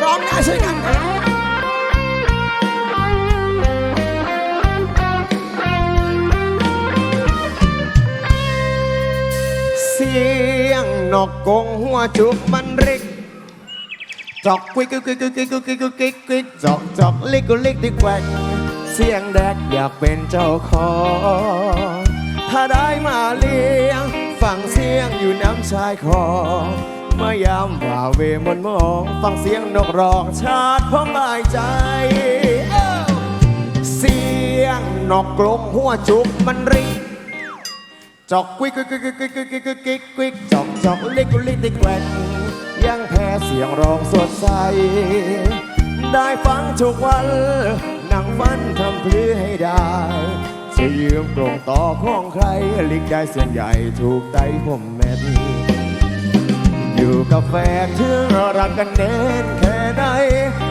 ร้องได้ช่วยกันเสียงนกกงหัวจุกมันริกจอกกุยกุยกุยกุยกุยกุยกุยกุยกุยกุยจอกจอกลิกกุลิกดิแกว่ง เสียงแดกอยากเป็นเจ้าของ ถ้าได้มาเลี้ยง ฟังเสียงอยู่น้ำชายคลองเมื่อยามว่าเวมนมอง ฟังเสียงนกร้องชาติพร้อมบายใจ เสียงนกกลงหัวจุกมันริกจอกกุยกุยกุยกุยกุยกุยกุยกุยกุยกุยจอกจอกลิกกุลิกดิแกว่งยังแพ้เสียงร้องสดใส ได้ฟังทุกวัน นั่งฟันทำพลือให้ได้ จะยืมกรงต่อของใครลิกได้เสียงใหญ่ถูกใจผมแม่นอยู่กับแฟนถึงรักกันเน้นแค่ไหน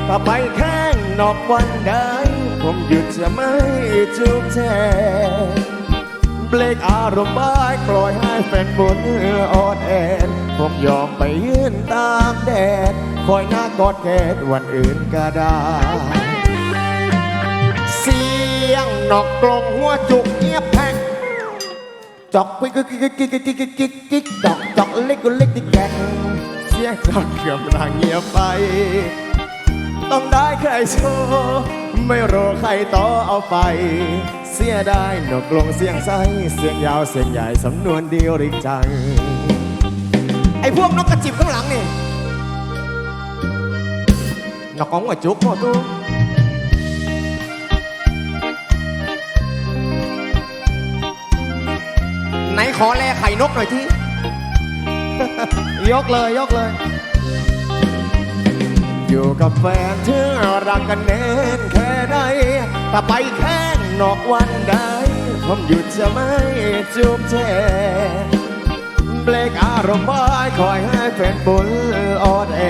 ถ้าไปแข้งนอกวันใดผมหยุดจะไม่จุกแทนเบรกอารมณ์บ้ายปล่อยให้แฟนบนอ่อนแอนผมยอมไปยืนตามแดด คอยหน้ากอดแกดวันอื่นก็ได้ นอกกลงหัวจุกเงียบแพ็กจอกปิ๊กกิ๊กกิ๊กกิ๊กกิ๊กกิ๊กกิ๊กจอกจอกเล็กก็เล็กที่แกงเสียงจอกเกือบนางเงียบไปต้องได้ใครโชว์ไม่รอใครต่อเอาไป เสียได้นกลงเสียงใสเสียงยาวเสียงใหญ่สำนวนเดียวริกจัง ไอ้พวกนกกระจิบข้างหลังนี่นกของหัวจุกหัวตู้ ไหนขอแลไข่นกหน่อยที่ ยกเลยยกเลย อยู่กับแฟนถึงรักกันแน่นแค่ไหนแต่ไปแข้งนอกวันใดผมหยุดจะไม่จูบแช่เบรกอารมณ์บายคอยให้แฟนบุญออนแอ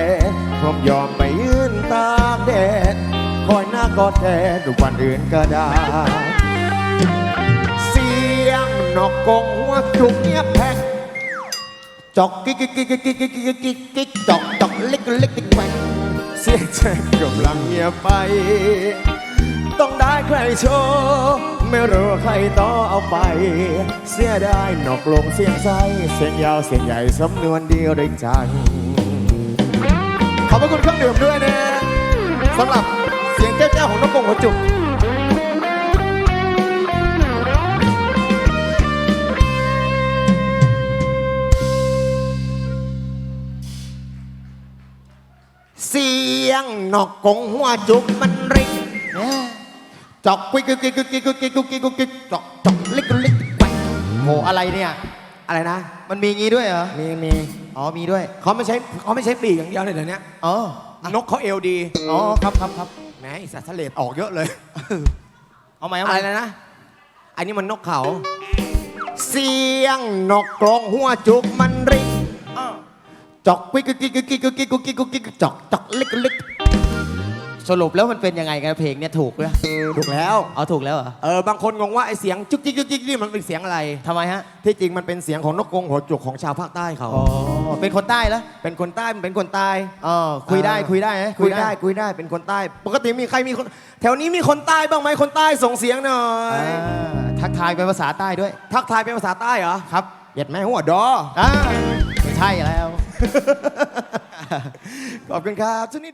ผมยอมไปยืนตากแดดคอยหน้ากอดแดดวันอื่นก็ได้ เสียงนอกกง จุกเงียแพ็กจอกกิ๊กกิ๊กกิ๊กกิ๊กกิ๊กกิ๊กกิ๊กกิ๊กจอกจอกเล็กเล็กแกว่งเสียงแจ้งกำลังเงียบไป ต้องได้ใครโชว์ไม่รู้ใครต่อเอาไป เสียได้นอกลงเสียงใสเสียงยาวเสียงใหญ่สำนวนเดียวได้จังขอบพระคุณเครื่องดื่มด้วยนะสำหรับเสียงแจ้วๆของนกกงหัวจุก เสียงนกกงหัวจุกมันริงจอกกุยกุกุยกุกุยกุกุยกุยกุยกุยกุยจอกจอกลิกลิกไปโหอะไรเนี่ยอะไรนะ มันมีงี้ด้วยเหรอมีมีอ๋อมีด้วยเขาไม่ใช้เขาไม่ใช้ปีกอย่างเดียวเลยเดี๋ยวนี้อ๋อนกเขาเอวดีอ๋อครับครับครับแหมอีสัตว์ทะเลออกเยอะเลยเอาไหมเอาอะไหมไรนะอันนี้มันนกเขา เสียงนกกรงหัวจุกมันริง จอกกุยกุยกุยกุยกุยกุยกุยกุยกุยกุยจอกจอกลิกลิกสรุปแล้วมันเป็นยังไงกันเพลงเนี่ยถูกไหมถูกแล้ว เอาถูกแล้วเหรอ เออบางคนงงว่าไอเสียงจุกจิกจุกจิกนี่มันเป็นเสียงอะไรทำไมฮะ ที่จริงมันเป็นเสียงของนกกรงหัวจุกของชาวภาคใต้เขาอ๋อเป็นคนใต้แล้วเป็นคนใต้มันเป็นคนใต้อ๋อคุยได้คุยได้ไหมคุยได้คุยได้เป็นคนใต้ ปกติมีใครมีคน แถวนี้มีคนใต้บ้างไหมคนใต้ส่งเสียงหน่อยอ่าทักทายเป็นภาษาใต้ด้วย ทักทายเป็นภาษาใต้เหรอครับเหยียดแม่หัวดออ่าไม่ใช่แล้ว ขอบคุณครับช่วงนี้